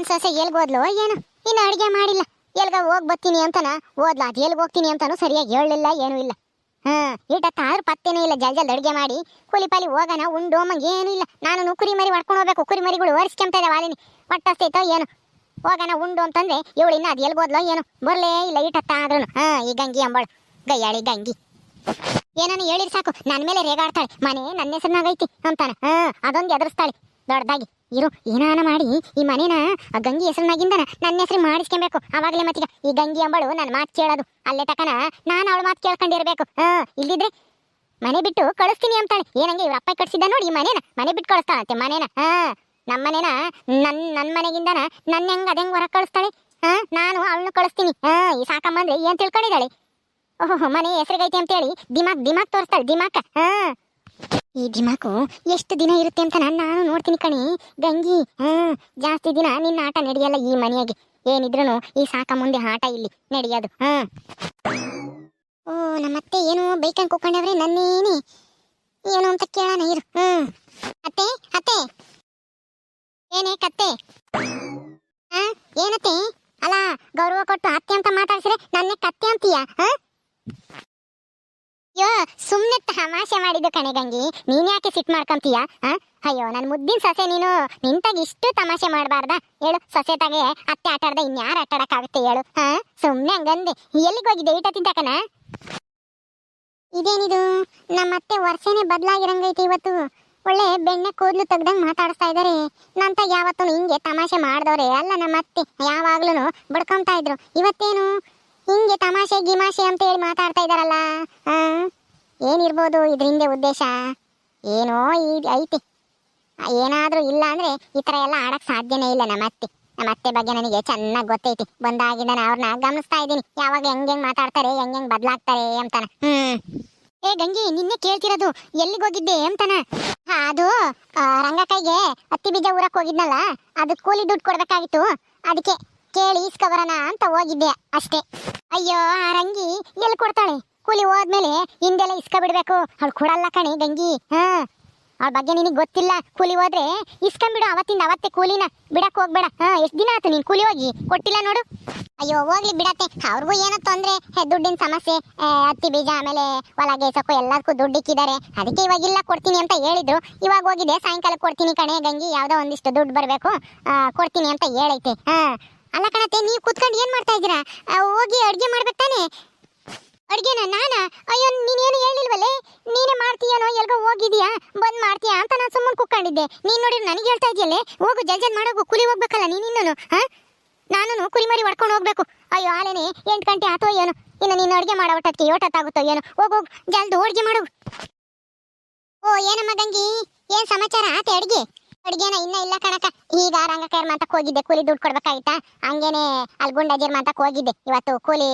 ನನ್ ಸೊಸೆ ಎಲ್ಗ್ ಹೋದ್ಲು ಏನು? ಇನ್ನು ಅಡಿಗೆ ಮಾಡಿಲ್ಲ. ಎಲ್ಗ ಹೋಗ್ ಬರ್ತೀನಿ ಅಂತನ? ಓದ್ಲ? ಅದ್ ಎಲ್ಗ್ ಹೋಗ್ತೀನಿ ಅಂತಾನು ಸರಿಯಾಗಿ ಹೇಳಲಿಲ್ಲ, ಏನೂ ಇಲ್ಲ. ಹಾ ಈಟತ್ತಾದ್ರೂ ಪತ್ತೇನೂ ಇಲ್ಲ. ಜಲ್ ಜಲ್ದಿ ಅಡಿಗೆ ಮಾಡಿ ಕೂಲಿ ಪಾಲಿ ಹೋಗೋಣ, ಉಂಡು ಅಮ್ಮಂಗೆ ಏನೂ ಇಲ್ಲ. ನಾನು ಕುರಿ ಮರಿ ಹೊಡ್ಕೊಂಡು ಹೋಗ್ಬೇಕು. ಕುರಿ ಮರಿಗಳು ಒರೆಸ್ಕೊಂತ ಇದಾವೆ ವಾಲಿನಿ ಹೊಟ್ಟಸ್ತೈತೋ ಏನು? ಹೋಗೋಣ, ಉಂಡು ಅಂತಂದ್ರೆ ಇವಳು ಇನ್ನ ಅದು ಎಲ್ಗೋದ್ಲೋ ಏನು? ಬರಲೇ ಇಲ್ಲ ಈಟತ್ತಾದ್ರೂ ಹಾಂ, ಈ ಗಂಗಿ ಅಂಬಳು. ಗಯ್ಯಾಳಿ ಗಂಗಿ. ಏನನ್ನ ಹೇಳಿದ್ರೆ ಸಾಕು. ನನ್ನ ಮೇಲೆ ರೇಗಾಡ್ತಾಳೆ. ಮನೆ ನನ್ನ ಹೆಸರಿನಾಗೈತಿ ಅಂತಾನೆ. ಹಾ, ಅದೊಂದು ಎದುರಿಸ್ತಾಳೆ. ದೊಡ್ಡದಾಗಿ ಇರು ಏನಾನ ಮಾಡಿ ಈ ಮನೇನ ಆ ಗಂಗಿ ಹೆಸರಿನಾಗಿಂದನ ನನ್ನ ಹೆಸರು ಮಾಡಿಸ್ಕೊಬೇಕು. ಅವಾಗಲೇ ಮತ್ತೀಗ ಈ ಗಂಗಿ ಅಂಬಳು ನನ್ನ ಮಾತು ಕೇಳೋದು. ಅಲ್ಲೇ ತಕನ ನಾನು ಅವಳು ಮಾತು ಕೇಳ್ಕೊಂಡಿರ್ಬೇಕು. ಹಾ, ಇಲ್ಲಿದ್ರೆ ಮನೆ ಬಿಟ್ಟು ಕಳಿಸ್ತೀನಿ ಅಂತಾಳೆ. ಏನಂಗೆ ಇವ್ರ ಅಪ್ಪ ಕಟ್ಸಿದ್ದ ನೋಡಿ ಈ ಮನೇನ? ಮನೆ ಬಿಟ್ಟು ಕಳಿಸ್ತಾಳಂತೆ ಮನೇನ? ಹಾ ನಮ್ಮ ಮನೇನ ನನ್ನ ನನ್ನ ಮನೆಗಿಂದನ ನನ್ನ ಹೆಂಗ್ ಅದಂಗ್ ಹೊರ ಕಳಿಸ್ತಾಳೆ? ಹಾ, ನಾನು ಅವಳನ್ನು ಕಳಿಸ್ತೀನಿ. ಹಾ, ಈ ಸಾಕಮ್ಮಂದ್ರೆ ಏನ್ ತಿಳ್ಕೊಂಡಿದ್ದಾಳೆ? ಓಹೋ, ಮನೆ ಹೆಸರಿಗೈತೆ ಅಂತೇಳಿ ದಿಮಾಕ್ ದಿಮಾಕ್ ತೋರಿಸ್ತಾಳೆ, ದಿಮಾಕ. ಹಾ. ಈ ದಿಮಾಕು ಎಷ್ಟು ದಿನ ಇರುತ್ತೆ ಅಂತ ನಾನು ನಾನು ನೋಡ್ತೀನಿ ಕಣಿ. ಗಂಗಿ ಹ್ಮ್ ಜಾಸ್ತಿ ದಿನ ನಿನ್ನ ಆಟ ನಡೆಯಲ್ಲ ಈ ಮನೆಯಾಗೆ. ಏನಿದ್ರು ಈ ಸಾಕ ಮುಂದೆ ಆಟ ಇಲ್ಲಿ ನಡೆಯೋದು ಹ್ಮ್ ಓ, ನಮ್ಮತ್ತೆ ಏನು ಬೈಕಂಗ್ ಕೂಕೊಂಡವ್ರೆ, ನನ್ನೇನಿ. ಏನು ಅಂತ ಕೇಳೋಣ ಇರು, ಹ್ಮ್. ಅತ್ತೆ ಅತ್ತೆ. ಏನೇ ಕತ್ತೆ ಹಾ ಏನತ್ತೆ ಅಲ್ಲ ಗೌರವ ಕೊಟ್ಟು ಅತ್ತೆ ಅಂತ ಮಾತಾಡ್ಸಿದ್ರೆ ನನ್ನೇ ಕತ್ತೆ ಅಂತೀಯ ಹಾ ಅಯ್ಯೋ ಸುಮ್ನೆ ತಮಾಷೆ ಮಾಡಿದ್ದು ಕಣೆ ಗಂಗಿ. ನೀನ್ ಯಾಕೆ ಸಿಟ್ ಮಾಡ್ಕೊಂತೀಯ? ಅಯ್ಯೋ, ನನ್ ಮುದ್ದಿನ ಸೊಸೆ ನೀನು. ನಿಂತಾಗ ಇಷ್ಟು ತಮಾಷೆ ಮಾಡಬಾರ್ದ? ಹೇಳು, ಸೊಸೆ ತಾಗೆ ಅತ್ತೆ ಆಟ ಆಡ್ದ ಇನ್ಯಾರು ಆಟ ಹೇಳು ಹಾ ಸುಮ್ನೆ ಹಂಗಂದೆ. ಎಲ್ಲಿಗೆ ಹೋಗಿದ್ದೆ ಈಟ ತಿಂತಕನ ಇದೇನಿದು? ನಮ್ಮ ಅತ್ತೆ ವರ್ಷನೇ ಬದಲಾಗಿರಂಗೈತೆ ಇವತ್ತು. ಒಳ್ಳೆ ಬೆಣ್ಣೆ ಕೂದಲು ತೆಗ್ದಂಗ್ ಮಾತಾಡಿಸ್ತಾ ಇದಾರೆ. ನಂತ ಯಾವತ್ತೂ ಹಿಂಗೆ ತಮಾಷೆ ಮಾಡ್ದವ್ರೆ. ಅಲ್ಲ ನಮ್ಮ ಅತ್ತೆ ಯಾವಾಗ್ಲೂ ಬಡ್ಕೊಂತ ಇದ್ರು. ಇವತ್ತೇನು? ಹಿಂಗೆ ತಮಾಷೆ, ಗಿಮಾಷೆ ಅಂತ ಹೇಳಿ ಮಾತಾಡ್ತಾ ಇದಾರಲ್ಲ, ಆ? ಏನಿರ್ಬೋದು ಇದ್ರ ಹಿಂದೆ ಉದ್ದೇಶ? ಏನೋ ಈ ಐತಿ. ಏನಾದರೂ ಇಲ್ಲ ಅಂದರೆ ಈ ತರ ಎಲ್ಲ ಆಡೋಕ್ಕೆ ಸಾಧ್ಯನೇ ಇಲ್ಲ ನಮ್ಮ ಅತ್ತೆ. ನಮ್ಮ ಅತ್ತೆ ಬಗ್ಗೆ ನನಗೆ ಚೆನ್ನಾಗಿ ಗೊತ್ತೈತಿ. ಬಂದಾಗಿಂದ ನಾನು ಅವ್ರನ್ನ ಗಮನಿಸ್ತಾ ಇದ್ದೀನಿ. ಯಾವಾಗ ಹೆಂಗೆ ಹೆಂಗೆ ಮಾತಾಡ್ತಾರೆ, ಹೆಂಗೆ ಹೆಂಗೆ ಬದಲಾಗ್ತಾರೆ ಅಂತಾನೆ ಹ್ಮ್. ಏ ಗಂಗಿ, ನಿನ್ನೆ ಕೇಳ್ತಿರೋದು ಎಲ್ಲಿಗೆ ಹೋಗಿದ್ದೆ ಅಂತಾನ ಅದು ರಂಗಕ್ಕೈಗೆ ಹತ್ತಿ ಬೀಜ ಊರಕ್ಕೆ ಹೋಗಿದ್ನಲ್ಲ ಅದು ಕೂಲಿ ದುಡ್ಡು ಕೊಡ್ಬೇಕಾಗಿತ್ತು. ಅದಕ್ಕೆ ಕೇಳಿ ಇಸ್ಕೊಬರೋಣ ಅಂತ ಹೋಗಿದ್ದೆ ಅಷ್ಟೇ. ಅಯ್ಯೋ, ಆ ರಂಗಿ ಎಲ್ಲಿ ಕೊಡ್ತಾಳೆ? ಕೂಲಿ ಹೋದ್ಮೇಲೆ ಹಿಂದೆಲ್ಲ ಇಸ್ಕ ಬಿಡ್ಬೇಕು ಅವ್ಳು ಕೊಡಲ್ಲ ಕಣೆ ಗಂಗಿ. ಹಾ. ಅವ್ಳ ಬಗ್ಗೆ ನಿನಗೆ ಗೊತ್ತಿಲ್ಲ, ಕೂಲಿ ಹೋದ್ರೆ ಇಸ್ಕೊಂಬಿಡು ಅವತ್ತಿಂದ ಅವತ್ತೇ ಕೂಲಿನ ಬಿಡಕ್ಕೆ ಹೋಗ್ಬೇಡ. ಹಾ, ಎಷ್ಟು ದಿನ ಆಯ್ತು ನೀನು ಕೂಲಿ ಹೋಗಿ? ಕೊಟ್ಟಿಲ್ಲ ನೋಡು. ಅಯ್ಯೋ, ಹೋಗ್ಲಿ ಬಿಡತ್ತೆ. ಅವ್ರಿಗೂ ಏನೋ ತೊಂದ್ರೆ ದುಡ್ಡಿನ ಸಮಸ್ಯೆ ಹತ್ತಿ ಬೀಜ, ಆಮೇಲೆ ಹೊಲ ಗೇಸಕ್ಕೂ ಎಲ್ಲದಕ್ಕೂ ದುಡ್ಡು ಇಕ್ಕಿದ್ದಾರೆ. ಅದಕ್ಕೆ ಇವಾಗ ಇಲ್ಲ ಕೊಡ್ತೀನಿ ಅಂತ ಹೇಳಿದ್ರು. ಇವಾಗ ಹೋಗಿದೆ ಸಾಯಂಕಾಲ ಕೊಡ್ತೀನಿ ಕಣೆ ಗಂಗಿ, ಯಾವುದೋ ಒಂದಿಷ್ಟು ದುಡ್ಡು ಬರಬೇಕು. ಕೊಡ್ತೀನಿ ಅಂತ ಹೇಳೈತೆ. ಹಾ. ಅಲ್ಲ ಕಣತೆ ನೀವು ಕೂತ್ಕೊಂಡು ಏನು ಮಾಡ್ತಾ ಇದ್ದೀರಾ? ಹೋಗಿ ಅಡುಗೆ ಮಾಡ್ಬೇಕು ಅಡ್ಗೆನ, ನಾನ? ಅಯ್ಯೋ, ನೀನೇನು ಹೇಳಿಲ್ವಲ್ಲೇ? ನೀನೇ ಮಾಡ್ತೀಯನೋ, ಎಲ್ಗೋ ಹೋಗಿದ್ಯಾ? ಬಂದ್ ಮಾಡ್ತೀಯಾ ಅಂತ ನಾನು ಸುಮ್ಮನೆ ಕುಕ್ಕೊಂಡಿದ್ದೆ ನೀನ್ ನೋಡಿ ನನಗೆ ಹೇಳ್ತಾ ಇದೆಯಲ್ಲೇ? ಹೋಗು, ಜಲ್ ಜಲ್ ಮಾಡೋಗು, ಕುಲಿ ಹೋಗ್ಬೇಕಲ್ಲ ನೀನ್ ಇನ್ನೂ ಹಾ? ನಾನು ಕುರಿ ಮರಿ ಹೊಡ್ಕೊಂಡು ಹೋಗ್ಬೇಕು. ಅಯ್ಯೋ, ಆಲೇನೆ, ಎಂಟು ಗಂಟೆ ಆತೋ ಏನೋ? ಇನ್ನು ನೀನು ಅಡುಗೆ ಮಾಡೋ ಒಟ್ಟಕ್ಕೆ ಯೋಟತ್ತಾಗುತ್ತೋ ಏನೋ? ಹೋಗು ಹೋಗು, ಜಲ್ದು ಅಡುಗೆ ಮಾಡು. ಓ, ಏನಮ್ಮ ಗಂಗಿ? ಏನ್ ಸಮಾಚಾರ ಆತ ಅಡ್ಗೆ? ಅಡ್ಗೆನ ಇನ್ನ ಇಲ್ಲ ಕಣಕ ಈಗ ರಂಗಕೈರ್ ಅಂತ ಹೋಗಿದ್ದೆ? ಕೂಲಿ ದುಡ್ಡು ಕೊಡ್ಬೇಕಾಯ್ತಾ ಹಂಗೇನೆ ಅಲ್ಲಿ ಗುಂಡಾಜಿರ್ ಮಾತಕ್ಕೆ ಹೋಗಿದ್ದೆ. ಇವತ್ತು ಕೂಲಿ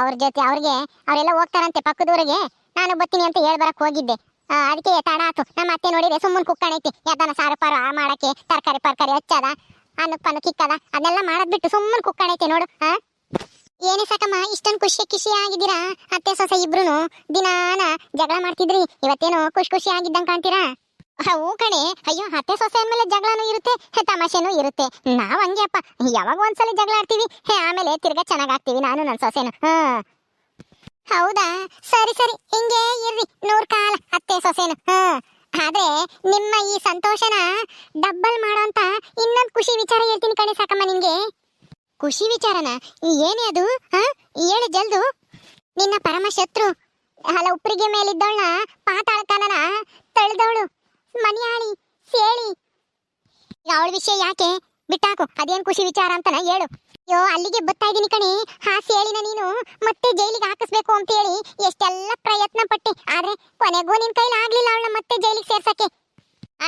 ಅವ್ರ ಜೊತೆ ಅವ್ರಿಗೆ, ಅವರೆಲ್ಲ ಹೋಗ್ತಾರಂತೆ ಪಕ್ಕದವ್ರಿಗೆ ನಾನು ಬರ್ತೀನಿ ಅಂತ ಹೇಳಿ ಬರಕ್ ಹೋಗಿದ್ದೆ. ಅದಕ್ಕೆ ತಡ ಆತು. ನಮ್ಮ ಅತ್ತೆ ನೋಡಿದ್ರೆ ಸುಮ್ಮನೆ ಕುಕ್ಕಣೈತಿ ಯಾತನ ಸಾರು ಪಾರು ಆ ಮಾಡಕ್ಕೆ, ತರಕಾರಿ ಪರ್ಕಾರಿ ಹಚ್ಚದ, ಅನ್ನಕ್ ಪನ್ನು ಕಿಕ್ಕದ ಅದೆಲ್ಲ ಮಾಡದ್ ಬಿಟ್ಟು ಸುಮ್ಮನೆ ಕುಕ್ಕಾಣೈತಿ ನೋಡು ಹಾ ಏನೇ ಸಾಕಮ್ಮ, ಇಷ್ಟೊಂದು ಖುಷಿ ಖುಷಿ ಆಗಿದ್ದೀರಾ? ಅತ್ತೆ ಸೊಸೆ ಇಬ್ರು ದಿನಾನ ಜಗಳ ಮಾಡ್ತಿದ್ರಿ. ಇವತ್ತೇನೋ ಖುಷಿ ಖುಷಿ ಆಗಿದ್ದಂಗೆ ಕಾಣ್ತೀರಾ? ಹೂ ಕಣೆ. ಅಯ್ಯೋ, ಅತ್ತೆ ಸೊಸೆ ಮೇಲೆ ಜಗಳನೂ ಇರುತ್ತೆ, ತಮಾಷೆನೂ ಇರುತ್ತೆ. ನಾವ್ ಹಂಗೆ ಅಪ್ಪ. ಯಾವಾಗ ಒಂದ್ಸಲ ಜಗಳ ಆಡ್ತೀವಿ? ಆಮೇಲೆ ತಿರ್ಗಾ ಚೆನ್ನಾಗಾಗ್ತೀವಿ ನಾನು ನನ್ನ ಸೊಸೆನು. ಹಾ. ಹೌದಾ? ಸರಿ ಸರಿ. ಹಿಂಗೆ ಇರ್ರಿ. ನೂರ್ ಕಾಲ ಅತ್ತೆ ಸೊಸೆನು. ಹಾ. ಆದ್ರೆ ನಿಮ್ಮ ಈ ಸಂತೋಷನ ಡಬ್ಬಲ್ ಮಾಡೋಂತ ಇನ್ನೊಂದು ಖುಷಿ ವಿಚಾರ ಹೇಳ್ತೀನಿ ಕಣೆ ಸಾಕಮ್ಮ ನಿನ್ಗೆ. ಖುಷಿ ವಿಚಾರನ? ಏನೇ ಅದು? ಹಾ? ಹೇಳು ಜಲ್ದು. ನಿನ್ನ ಪರಮ ಶತ್ರು. ಅಲ್ಲ ಮೇಲಿದ್ದವಳ ಮೇಲಿದ್ದವಳನ್ನ ಪಾತಾಳತನನ ತಳ್ದವಳು ಮನಿಯಾಳಿ ಸೇಳಿ. ಅವಳ ವಿಷಯ ಯಾಕೆ? ಬಿಟ್ಟಾಕು ಅದೇನ್ ಖುಷಿ ವಿಚಾರ ಅಂತನ ಹೇಳು. ಅಯ್ಯೋ ಅಲ್ಲಿಗೆ ಬರ್ತಾ ಇದೀನಿ ಕಣೆ. ಹಾ ಸೇಳಿನ ನೀನು ಮತ್ತೆ ಜೈಲಿಗೆ ಹಾಕಿಸ್ಬೇಕು ಅಂತ ಹೇಳಿ ಎಷ್ಟೆಲ್ಲ ಪ್ರಯತ್ನ ಪಟ್ಟೆ. ಆದ್ರೆ ಕೊನೆಗೂ ನಿನ್ ಕೈಲಿ ಆಗ್ಲಿಲ್ಲ ಅವಳ ಮತ್ತೆ ಜೈಲಿಗೆ ಸೇರ್ಸಕ್ಕೆ.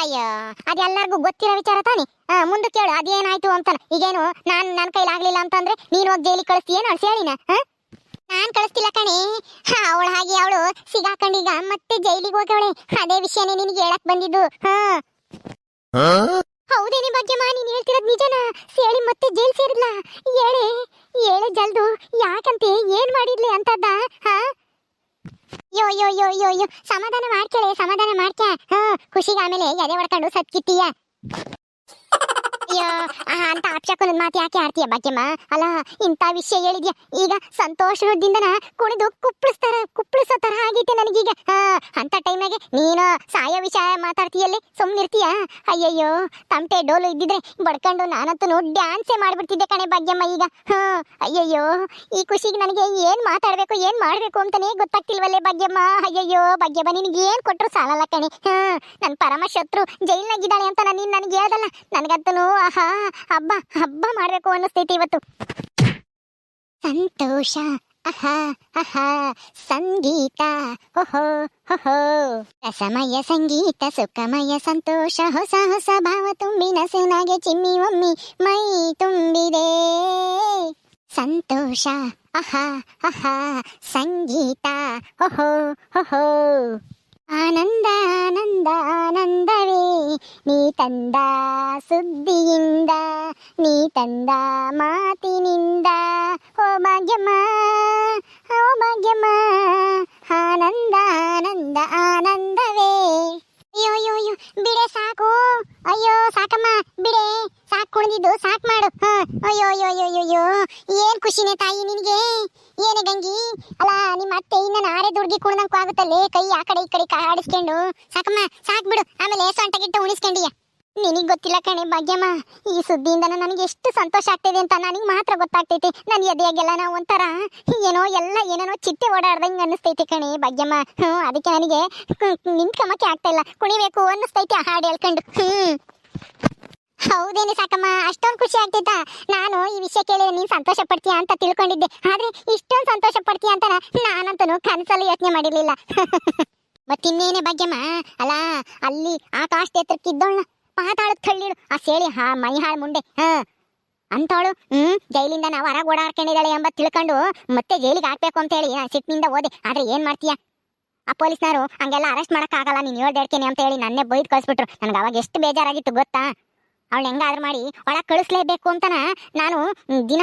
ಅಯ್ಯೋ ಅದೆಲ್ಲರಿಗೂ ಗೊತ್ತಿರೋ ವಿಚಾರ ತಾನೇ? ಆ, ಮುಂದಕ್ಕೆ ಕೇಳು ಅದೇನಾಯ್ತು ಅಂತನ. ಈಗೇನು ನಾನು ನನ್ನ ಕೈಲಿ ಆಗ್ಲಿಲ್ಲ ಅಂತಂದ್ರೆ ನೀನು ಹೋಗಿ ಜೈಲಿಗೆ ಕಳಿಸ್ತೀಯೇನು ಅವಳು ಸೇಳಿನ ಹಾ? ನಾನ್ ಕಳಿಸ್ತಿಲ್ಲ ಕಣೆ. ಅವಳ ಹಾಗೆ ಅವಳು ಸಿಗಾಕಂಡೀಗ ಮತ್ತೆ ಜೈಲಿಗೆ ಹೋಗವಳೆ ಅದೇ ವಿಷಯನೇ ನಿನಗೆ ಹೇಳಕ್ ಬಂದಿದ್ದು. ಹೌದೇನೆ ಭಾಗ್ಯಮ್ಮ ನೀನ್ ಹೇಳ್ತಿರೋದ್ ನಿಜನಾ? ಸೇಳಿ ಮತ್ತೆ ಜೈಲ್ ಸೇರಿಲ್ಲ ಹೇಳೆ ಹೇಳೆ ಜಲ್ದು. ಯಾಕಂತೆ? ಏನ್ ಮಾಡಿದ್ಲಿ ಅಂತದ್ದ? ಹಾ? ಯೋ ಯೋ ಯೋ ಯೋ ಯೋ. ಸಮಾಧಾನ ಮಾಡ್ಕೇಳೆ ಸಮಾಧಾನ ಮಾಡ್ಕ್ಯಾ. ಹಾ ಖುಷಿಗೆ ಆಮೇಲೆ ಎದೆ ಹೊಡ್ಕೊಂಡು ಸತ್ಕಿತ್ತೀಯ ಅಯ್ಯೋ ಅಂತ ಅಪ್ಶಕನ ಮಾತು ಯಾಕೆ ಆಡ್ತೀಯ ಭಾಗ್ಯಮ್ಮ? ಅಲ್ಲ, ಇಂಥ ವಿಷಯ ಹೇಳಿದ್ಯಾ? ಈಗ ಸಂತೋಷದಿಂದನ ಕುಣಿದು ಕುಪ್ಪಳಿಸ್ತಾರ, ಕುಪ್ಪಳಿಸೋ ತರ ಆಗೈತೆ ನನಗೀಗ. ಅಂತ ಟೈಮಾಗೆ ನೀನು ಸಾಯೋ ವಿಷಯ ಮಾತಾಡ್ತೀಯಲ್ಲಿ? ಸುಮ್ಮನಿರ್ತೀಯ ಅಯ್ಯಯ್ಯೋ ತಮಟೆ ಡೋಲು ಇದ್ದಿದ್ರೆ ಬಡ್ಕೊಂಡು ನಾನಂತೂ ಡ್ಯಾನ್ಸೇ ಮಾಡ್ಬಿಡ್ತಿದ್ದೆ ಕಣೆ ಭಾಗ್ಯಮ್ಮ ಈಗ. ಹಾ, ಅಯ್ಯಯ್ಯೋ, ಈ ಖುಷಿಗೆ ನನಗೆ ಏನ್ ಮಾತಾಡ್ಬೇಕು, ಏನ್ ಮಾಡಬೇಕು ಅಂತಾನೆ ಗೊತ್ತಾಗ್ತಿಲ್ವಲ್ಲೇ ಭಾಗ್ಯಮ್ಮ? ಅಯ್ಯಯ್ಯೋ, ಭಾಗ್ಯಮ್ಮ, ನಿನಗೆ ಏನ್ ಕೊಟ್ಟರು ಸಾಲಲ್ಲ ಕಣೆ. ಹಾ ನನ್ನ ಪರಮ ಶತ್ರು ಜೈಲ್ನಾಗಿದ್ದಾಳೆ ಅಂತ ನಾನು ನನಗೆ ಹೇಳ್ದಲ್ಲ? ನನಗಂತೂ ಆಹಾ, ಹಬ್ಬ ಹಬ್ಬ ಮಾಡಬೇಕು ಅನ್ನಿಸ್ತೈತಿ ಇವತ್ತು. ಸಂತೋಷ ಅಹ ಅಹ ಸಂಗೀತ, ಓಹೋ ಹೊಹೋ ರಸಮಯ ಸಂಗೀತ, ಸುಖಮಯ ಸಂತೋಷ, ಹೊಸ ಹೊಸ ಭಾವ ತುಂಬಿ ನಸನಾಗೆ ಚಿಮ್ಮಿ ಒಮ್ಮಿ ಮೈ ತುಂಬಿದೆ. ಸಂತೋಷ ಅಹ ಅಹ ಸಂಗೀತ, ಓಹೋ ಹೊಹೋ ಆನಂದ ಆನಂದ, ಆನಂದವೇ. ನೀ ತಂದ ಸುದ್ದಿಯಿಂದ, ನೀ ತಂದ ಮಾತಿನಿಂದ. ಓ ಭಾಗ್ಯಮ್ಮ ಓ ಭಾಗ್ಯಮ್ಮ, ಆನಂದ ಆನಂದ, ಆನಂದವೇ. ಅಯ್ಯೋ ಅಯ್ಯೋ ಬಿಡೆ ಸಾಕು. ಅಯ್ಯೋ, ಸಾಕಮ್ಮ, ಬಿಡೆ. ಕುಣಿದಿದ್ದು, ಸಾಕ್ ಮಾಡು. ಅಯ್ಯೋ ಅಯ್ಯೋ ಅಯ್ಯೋ ಅಯ್ಯೋ ಏನ್ ಖುಷಿನೇ ತಾಯಿ ನಿನಗೆ? ಏನೇ ಗಂಗಿ? ಅಲ್ಲ, ನಿಮ್ಮ ಅತ್ತೆ ಇನ್ನ ನಾರೆ ದುಡ್ಗಿ ಕುಡ್ದಂಕು ಆಗುತ್ತಲ್ಲೇ? ಕೈ ಆ ಕಡೆ ಈ ಕಡೆ ಆಡಿಸ್ಕೊಂಡು. ಸಾಕಮ್ಮ, ಸಾಕ್ ಬಿಡು. ಆಮೇಲೆ ಸೊಂಟ ಗಿಟ್ಟ ಉಣಿಸ್ಕೊಂಡಿಯ. ನಿನಗ್ ಗೊತ್ತಿಲ್ಲ ಕಣೆ ಭಾಗ್ಯಮ್ಮ. ಈ ಸುದ್ದಿಯಿಂದ ನನಗೆ ಎಷ್ಟು ಸಂತೋಷ ಆಗ್ತಿದೆ ಅಂತ ನನಗೆ ಮಾತ್ರ ಗೊತ್ತಾಗ್ತೈತಿ. ನನ್ನ ಎದೆಯಾಗೆಲ್ಲ ನಾವು ಒಂಥರ, ಏನೋ ಎಲ್ಲ ಏನೇನೋ ಚಿಟ್ಟೆ ಓಡಾಡ್ದಂಗೆ ಅನ್ನಿಸ್ತೈತಿ ಕಣೆ ಭಾಗ್ಯಮ್ಮ. ಹ್ಞೂ ಅದಕ್ಕೆ ನನಗೆ ನಿಂತ್ಕಮಕ್ಕೆ ಆಗ್ತಾ ಇಲ್ಲ. ಕುಣಿಬೇಕು ಅನ್ನಿಸ್ತೈತಿ ಹಾಡು ಹೇಳ್ಕೊಂಡು. ಹ್ಮ್. ಹೌದೇನೆ ಸಾಕಮ್ಮ, ಅಷ್ಟೊಂದು ಖುಷಿ ಆಗ್ತೈತ ನಾನು ಈ ವಿಷಯ ಕೇಳಿ ನೀನ್ ಸಂತೋಷ ಪಡ್ತೀಯ ಅಂತ ತಿಳ್ಕೊಂಡಿದ್ದೆ. ಆದ್ರೆ ಇಷ್ಟೊಂದು ಸಂತೋಷ ಪಡ್ತೀಯ ಅಂತ ನಾನಂತೂ ಕನಸಲ್ಲಿ ಯೋಚನೆ ಮಾಡಿರ್ಲಿಲ್ಲ. ಮತ್ತಿನ್ನೇನೆ ಭಾಗ್ಯಮ್ಮ, ಅಲ್ಲ, ಅಲ್ಲಿ ಆಕಾಶ ಎತ್ತರಕ್ಕಿದ್ದೋಳ್ನ ಪಾತಾಳಕ್ ತಳ್ಳಿಳು ಆ ಸೇಳಿ ಹಾ ಮೈ ಹಾಳು ಮುಂಡೆ ಹ. ಅಂತವಳು ಹ್ಮ್, ಜೈಲಿಂದ ನಾವು ಹೊರಗೆ ಓಡಾಡ್ಕೊಂಡಿದ್ದಾಳೆ ಎಂಬ ತಿಳ್ಕೊಂಡು ಮತ್ತೆ ಜೈಲಿಗೆ ಹಾಕ್ಬೇಕು ಅಂತ ಹೇಳಿ ಸಿಟ್ಟಿನಿಂದ ಓದೆ ಆದ್ರೆ ಏನ್ ಮಾಡ್ತೀಯ? ಆ ಪೊಲೀಸ್ನವರು ಹಂಗೆಲ್ಲ ಅರೆಸ್ಟ್ ಆಗಲ್ಲ ನೀನು ಹೇಳ್ದೇಡ್ತೀನಿ ಅಂತ ಹೇಳಿ ನನ್ನೇ ಬೈದ್ ಕಳ್ಸಿಬಿಟ್ರು. ನನಗೆ ಅವಾಗ ಎಷ್ಟು ಬೇಜಾರಾಗಿತ್ತು ಗೊತ್ತಾ? ಅವಳು ಹೆಂಗಾದ್ರೂ ಮಾಡಿ ಒಳಗೆ ಕಳಿಸ್ಲೇಬೇಕು ಅಂತನ ನಾನು ದಿನ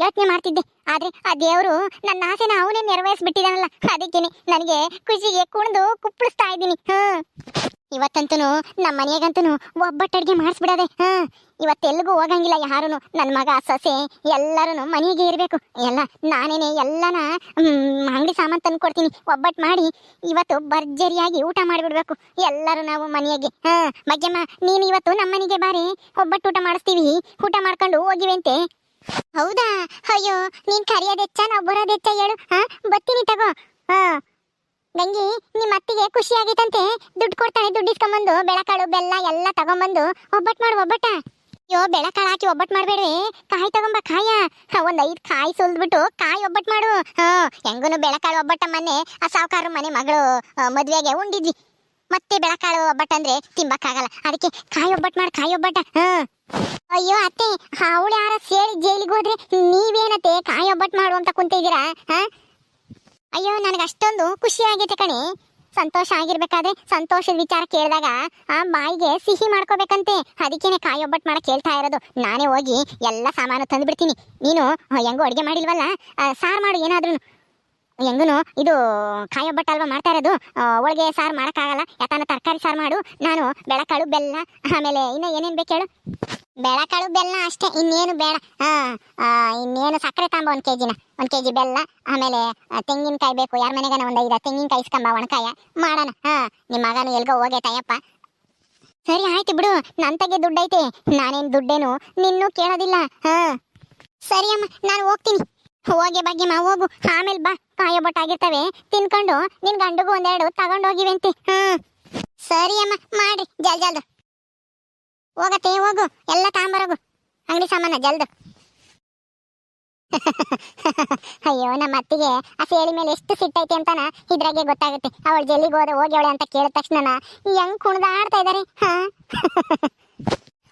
ಯೋಚನೆ ಮಾಡ್ತಿದ್ದೆ. ಆದ್ರೆ ಆ ದೇವರು ನನ್ನ ಆಸೆನ ಅವನೇ ನೆರವೇರಿಸ್ಬಿಟ್ಟಿದ್ದಾನಲ್ಲ ಅದಕ್ಕೇನೆ ನನಗೆ ಖುಷಿಗೆ ಕುಣಿದು ಕುಪ್ಪಳಿಸ್ತಾ ಇದ್ದೀನಿ. ಹ್ಮ್. ಇವತ್ತಂತೂ ನಮ್ಮ ಮನೆಯಾಗಂತೂ ಒಬ್ಬಟ್ಟು ಅಡುಗೆ ಮಾಡಿಸ್ಬಿಡದೆ. ಹಾ ಇವತ್ತೆಲ್ಗೂ ಹೋಗಂಗಿಲ್ಲ ಯಾರೂ ನನ್ನ ಮಗ, ಸೊಸೆ ಎಲ್ಲರೂ ಮನೆಗೆ ಇರಬೇಕು. ಎಲ್ಲ, ನಾನೇನೆ ಎಲ್ಲನ ಅಂಗಡಿ ಸಾಮಾನು ತಂದು ಕೊಡ್ತೀನಿ. ಒಬ್ಬಟ್ಟು ಮಾಡಿ ಇವತ್ತು ಭರ್ಜರಿಯಾಗಿ ಊಟ ಮಾಡಿಬಿಡ್ಬೇಕು. ಎಲ್ಲರೂ ನಾವು ಮನೆಯಾಗೆ. ಹಾ ಮಗ್ಯಮ್ಮ ನೀನು ಇವತ್ತು ನಮ್ಮ ಮನೆಗೆ ಬಾರಿ ಒಬ್ಬಟ್ಟು ಊಟ ಮಾಡಿಸ್ತೀವಿ. ಊಟ ಮಾಡ್ಕೊಂಡು ಹೋಗಿವೆಂತೆ. ಹೌದಾ? ಅಯ್ಯೋ, ನೀನ್ ಕರಿಯೋದೆಚ್ಚ, ನಾವು ಬರೋದೆಚ್ಚ ಹೇಳು. ಹಾ, ಬರ್ತೀನಿ ತಗೋ. ಹಾ. ಗಂಗಿ ನಿಮ್ಮ ಅತ್ತಿಗೆ ಖುಷಿ ಆಗಿತ್ತಂತೆ ದುಡ್ಡು ಕೊಡ್ತಾಳೆ ದುಡ್ಡು ಇಸ್ಕೊಂಬಂದು, ಬೆಳಕಾಳು, ಬೆಲ್ಲ ಎಲ್ಲ ತಗೊಂಬಂದು ಒಬ್ಬಟ್ಟು ಮಾಡು, ಒಬ್ಬಟ್ಟ. ಅಯ್ಯೋ, ಬೆಳಕಾಳು ಹಾಕಿ ಒಬ್ಬಟ್ಟು ಮಾಡ್ಬೇಡ್ರಿ. ಕಾಯಿ ತಗೊಂಬ, ಕಾಯ. ಒಂದು ಐದು ಕಾಯಿ ಸುಲ್ದ್ಬಿಟ್ಟು ಕಾಯಿ ಒಬ್ಬಟ್ಟು ಮಾಡು. ಹಾ ಹೆಂಗೂ ಬೆಳಕಾಳು, ಒಬ್ಬಟ್ಟ ಮನೆ, ಆ ಸಾವುಕಾರ ಮನೆ ಮಗಳು ಮದ್ವೆಗೆ ಉಂಡಿದ್ವಿ. ಮತ್ತೆ ಬೆಳಕಾಳು ಒಬ್ಬಟ್ಟು ಅಂದ್ರೆ ತಿಂಬಕ್ಕಾಗಲ್ಲ. ಅದಕ್ಕೆ ಕಾಯಿ ಒಬ್ಬಟ್ಟು ಮಾಡು, ಕಾಯಿ ಒಬ್ಬಟ್ಟ. ಹಾ. ಅಯ್ಯೋ, ಅತ್ತೆ, ಅವಳು ಯಾರ ಸೇರಿ ಜೈಲಿಗೆ ಹೋದ್ರೆ ನೀವೇನತ್ತೆ? ಕಾಯಿ ಒಬ್ಬಟ್ಟು ಮಾಡು ಅಂತ ಕುಂತಿದ್ದೀರಾ? ಹಾ? ಅಯ್ಯೋ, ನನಗೆ ಅಷ್ಟೊಂದು ಖುಷಿ ಆಗೈತೆ ಕಣೆ. ಸಂತೋಷ ಆಗಿರ್ಬೇಕಾದ್ರೆ ಸಂತೋಷದ ವಿಚಾರ ಕೇಳಿದಾಗ ಆ ಬಾಯಿಗೆ ಸಿಹಿ ಮಾಡ್ಕೋಬೇಕಂತೆ. ಅದಕ್ಕೇನೆ ಕಾಯಿ ಒಬ್ಬಟ್ಟು ಮಾಡಕ್ ಹೇಳ್ತಾ ಇರೋದು. ನಾನೇ ಹೋಗಿ ಎಲ್ಲ ಸಾಮಾನು ತಂದು ಬಿಡ್ತೀನಿ ನೀನು ಹೆಂಗೋ ಅಡುಗೆ ಮಾಡಿಲ್ವಲ್ಲ? ಸಾರು ಮಾಡು ಏನಾದ್ರೂ ಹೆಂಗನು ಇದು ಕಾಯಿ ಒಬ್ಬಟ್ಟು ಅಲ್ವಾ ಮಾಡ್ತಾ ಇರೋದು? ಹೋಳಿಗೆ ಸಾರು ಮಾಡೋಕ್ಕಾಗಲ್ಲ. ಯಾಕಂದ್ರೆ ತರಕಾರಿ ಸಾರು ಮಾಡು. ನಾನು ಬೆಳಕಾಳು, ಬೆಲ್ಲ, ಆಮೇಲೆ ಇನ್ನು ಏನೇನು ಬೇಕು ಹೇಳು? ಬೆಳಕಾಳು, ಬೆಲ್ಲ ಅಷ್ಟೇ. ಇನ್ನೇನು ಬೇಡ. ಇನ್ನೇನು ಸಕ್ಕರೆ ತಾಂಬ ಒಂದು ಕೆಜಿನ. ಒಂದು ಕೆಜಿ ಬೆಲ್ಲ, ಆಮೇಲೆ ತೆಂಗಿನಕಾಯಿ ಬೇಕು. ಯಾರ ಮನೆಗಾನ ಒಂದು ಐದು ತೆಂಗಿನಕಾಯಿ ಇಸ್ಕೊಂಬ ಒಣಕಾಯ ಮಾಡೋಣ. ಹಾಂ ನಿಮ್ಮ ಮಗನ ಎಲ್ಗೋ ಹೋಗೆ ತಾಯಪ್ಪ. ಸರಿ, ಆಯ್ತು ಬಿಡು. ನಂತಗೆ ದುಡ್ಡೈತೆ. ನಾನೇನು ದುಡ್ಡೇನು ನಿನ್ನೂ ಕೇಳೋದಿಲ್ಲ. ಹಾಂ ಸರಿ ಅಮ್ಮ, ನಾನು ಹೋಗ್ತೀನಿ. ಹೋಗಿ ಭಾಗ್ಯಮ್ಮ ಹೋಗು. ಆಮೇಲೆ ಬಾ. ಕಾಯೋ ಆಗಿರ್ತವೆ. ತಿನ್ಕೊಂಡು ನಿನ್ ಗಂಡಗೂ ಒಂದೆರಡು ತಗೊಂಡೋಗಿವಂತೆ ಹ್ಮ್. ಸರಿ ಅಮ್ಮ, ಮಾಡ್ರಿ. ಜಲ್ ಜಲ್ದ. ಹೋಗತ್ತೆ, ಹೋಗು. ಎಲ್ಲ ತಾಂಬರೋಗು. ಅಂಗಡಿ ಸಾಮಾನ, ಜಲ್ದು. ಅಯ್ಯೋ, ನಮ್ಮ ಅತ್ತಿಗೆ ಆ ಸೇಳಿ ಮೇಲೆ ಎಷ್ಟು ಸಿಟ್ಟೈತೆ ಅಂತಾನ ಇದ್ರಾಗೆ ಗೊತ್ತಾಗುತ್ತೆ. ಅವಳು ಜಲ್ಲಿಗೆ ಹೋದ ಹೋಗ್ಯವಳೆ ಅಂತ ಕೇಳಿದ ತಕ್ಷಣ ಹೆಂಗ್ ಕುಣಿದಾಡ್ತಾ ಇದಾರೆ. ಹಾ?